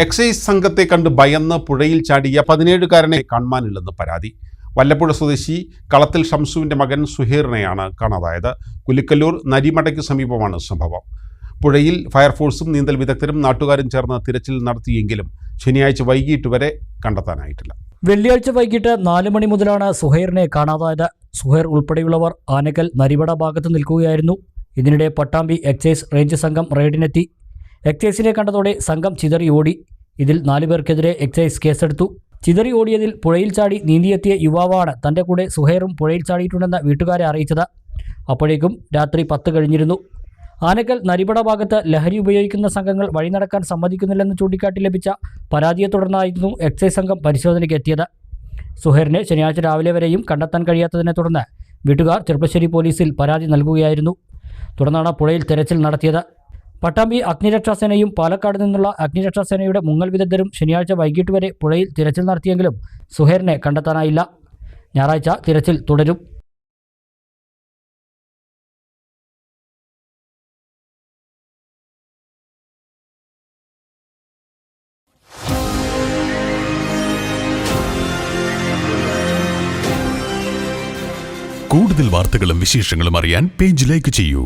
Excise സംഘത്തെ കണ്ട് ഭയന്ന് പുഴയിൽ ചാടിയ പതിനേഴുകാരനെ കാണാനില്ലെന്ന് പരാതി. വല്ലപ്പുഴ സ്വദേശി കളത്തിൽ ഷംസുവിന്റെ മകൻ സുഹീറിനെയാണ് കാണാതായത്. കുലിക്കല്ലൂർ നരിമടയ്ക്ക് സമീപമാണ് സംഭവം. പുഴയിൽ ഫയർഫോഴ്സും നീന്തൽ വിദഗ്ധരും നാട്ടുകാരും ചേർന്ന് തിരച്ചിൽ നടത്തിയെങ്കിലും ശനിയാഴ്ച വൈകിട്ട് വരെ കണ്ടെത്താനായിട്ടില്ല. വെള്ളിയാഴ്ച വൈകിട്ട് നാല് മണി മുതലാണ് സുഹൈറിനെ കാണാതായത്. സുഹൈർ ഉൾപ്പെടെയുള്ളവർ ആനക്കൽ നരിവട ഭാഗത്ത് നിൽക്കുകയായിരുന്നു. ഇതിനിടെ പട്ടാമ്പി എക്സൈസ് റേഞ്ച് സംഘം റെയ്ഡിനെത്തി. എക്സൈസിനെ കണ്ടതോടെ സംഘം ചിതറി ഓടി. ഇതിൽ നാലുപേർക്കെതിരെ എക്സൈസ് കേസെടുത്തു. ചിതറി ഓടിയതിൽ പുഴയിൽ ചാടി നീന്തിയെത്തിയ യുവാവാണ് തന്റെ കൂടെ സുഹൈറും പുഴയിൽ ചാടിയിട്ടുണ്ടെന്ന് വീട്ടുകാരെ അറിയിച്ചത്. അപ്പോഴേക്കും രാത്രി പത്ത് കഴിഞ്ഞിരുന്നു. ആനക്കൽ നരിപട ഭാഗത്ത് ലഹരി ഉപയോഗിക്കുന്ന സംഘങ്ങൾ വഴി നടക്കാൻ സമ്മതിക്കുന്നില്ലെന്ന് ചൂണ്ടിക്കാട്ടി ലഭിച്ച പരാതിയെ തുടർന്നായിരുന്നു എക്സൈസ് സംഘം പരിശോധനയ്ക്ക് എത്തിയത്. സുഹൈറിനെ ശനിയാഴ്ച രാവിലെ വരെയും കണ്ടെത്താൻ കഴിയാത്തതിനെ തുടർന്ന് വീട്ടുകാർ ചെറുപ്പശ്ശേരി പോലീസിൽ പരാതി നൽകുകയായിരുന്നു. തുടർന്നാണ് പുഴയിൽ തെരച്ചിൽ നടത്തിയത്. പട്ടാമ്പി അഗ്നിരക്ഷാസേനയും പാലക്കാട് നിന്നുള്ള അഗ്നിരക്ഷാസേനയുടെ മുങ്ങൽ വിദഗ്ധരും ശനിയാഴ്ച വൈകിട്ട് വരെ പുഴയിൽ തിരച്ചിൽ നടത്തിയെങ്കിലും സുഹേറിനെ കണ്ടെത്താനായില്ല. ഞായറാഴ്ച തിരച്ചിൽ തുടരും. കൂടുതൽ വാർത്തകളും വിശേഷങ്ങളും അറിയാൻ പേജ് ലൈക്ക് ചെയ്യൂ.